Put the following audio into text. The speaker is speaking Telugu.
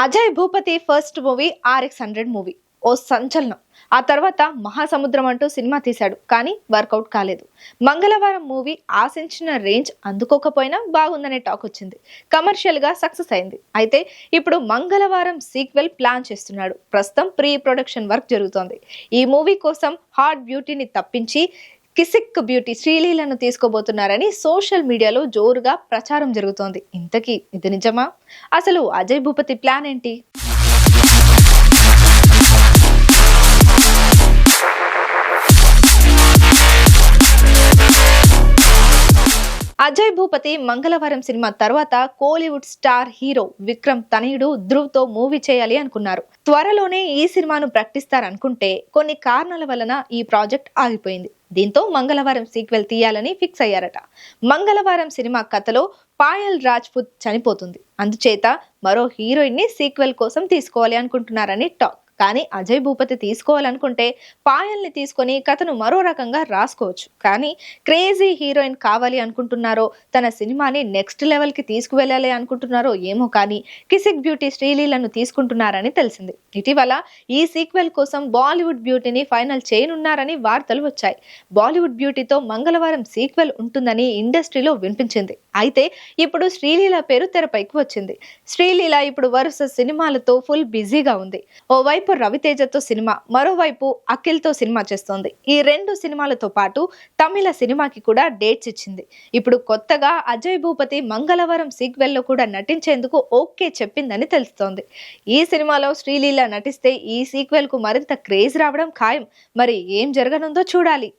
Ajay Bhupathi first movie RX hundred movie. ఓ సంచలనం. ఆ తర్వాత మహాసముద్రం అంటూ సినిమా తీశాడు కానీ వర్కౌట్ కాలేదు. మంగళవారం మూవీ ఆశించిన రేంజ్ అందుకోకపోయినా బాగుందనే టాక్ వచ్చింది. కమర్షియల్గా సక్సెస్ అయింది. అయితే ఇప్పుడు మంగళవారం సీక్వెల్ ప్లాన్ చేస్తున్నాడు. ప్రస్తుతం ప్రీ ప్రొడక్షన్ వర్క్ జరుగుతోంది. ఈ మూవీ కోసం హాట్ బ్యూటీని తప్పించి కిసిక్ బ్యూటీ శ్రీలీలను తీసుకోబోతున్నారని సోషల్ మీడియాలో జోరుగా ప్రచారం జరుగుతోంది. ఇంతకీ ఇది నిజమా? అసలు అజయ్ భూపతి ప్లాన్ ఏంటి? అజయ్ భూపతి మంగళవారం సినిమా తర్వాత కోలీవుడ్ స్టార్ హీరో విక్రమ్ తనయుడు ధ్రువ్తో మూవీ చేయాలి అనుకున్నారు. త్వరలోనే ఈ సినిమాను ప్రకటిస్తారనుకుంటే కొన్ని కారణాల వలన ఈ ప్రాజెక్ట్ ఆగిపోయింది. దీంతో మంగళవారం సీక్వెల్ తీయాలని ఫిక్స్ అయ్యారట. మంగళవారం సినిమా కథలో పాయల్ రాజ్పుత్ చనిపోతుంది. అందుచేత మరో హీరోయిన్ని సీక్వెల్ కోసం తీసుకోవాలి అనుకుంటున్నారని టాక్. కానీ అజయ్ భూపతి తీసుకోవాలనుకుంటే పాయల్ని తీసుకొని కథను మరో రకంగా రాసుకోవచ్చు. కానీ క్రేజీ హీరోయిన్ కావాలి అనుకుంటున్నారో తన సినిమాని నెక్స్ట్ లెవెల్కి తీసుకువెళ్ళాలి అనుకుంటున్నారో ఏమో కానీ కిసిక్ బ్యూటీ శ్రీలీలను తీసుకుంటున్నారని తెలిసింది. ఇటీవల ఈ సీక్వెల్ కోసం బాలీవుడ్ బ్యూటీని ఫైనల్ చేయనున్నారని వార్తలు వచ్చాయి. బాలీవుడ్ బ్యూటీతో మంగళవారం సీక్వెల్ ఉంటుందని ఇండస్ట్రీలో వినిపించింది. అయితే ఇప్పుడు శ్రీలీల పేరు తెరపైకి వచ్చింది. శ్రీలీల ఇప్పుడు వరుస సినిమాలతో ఫుల్ బిజీగా ఉంది. ఓవైపు రవితేజతో సినిమా మరోవైపు అఖిల్తో సినిమా చేస్తోంది. ఈ రెండు సినిమాలతో పాటు తమిళ సినిమాకి కూడా డేట్స్ ఇచ్చింది. ఇప్పుడు కొత్తగా అజయ్ భూపతి మంగళవారం సీక్వెల్లో కూడా నటించేందుకు ఓకే చెప్పిందని తెలుస్తోంది. ఈ సినిమాలో శ్రీలీల నటిస్తే ఈ సీక్వెల్కు మరింత క్రేజ్ రావడం ఖాయం. మరి ఏం జరగనుందో చూడాలి.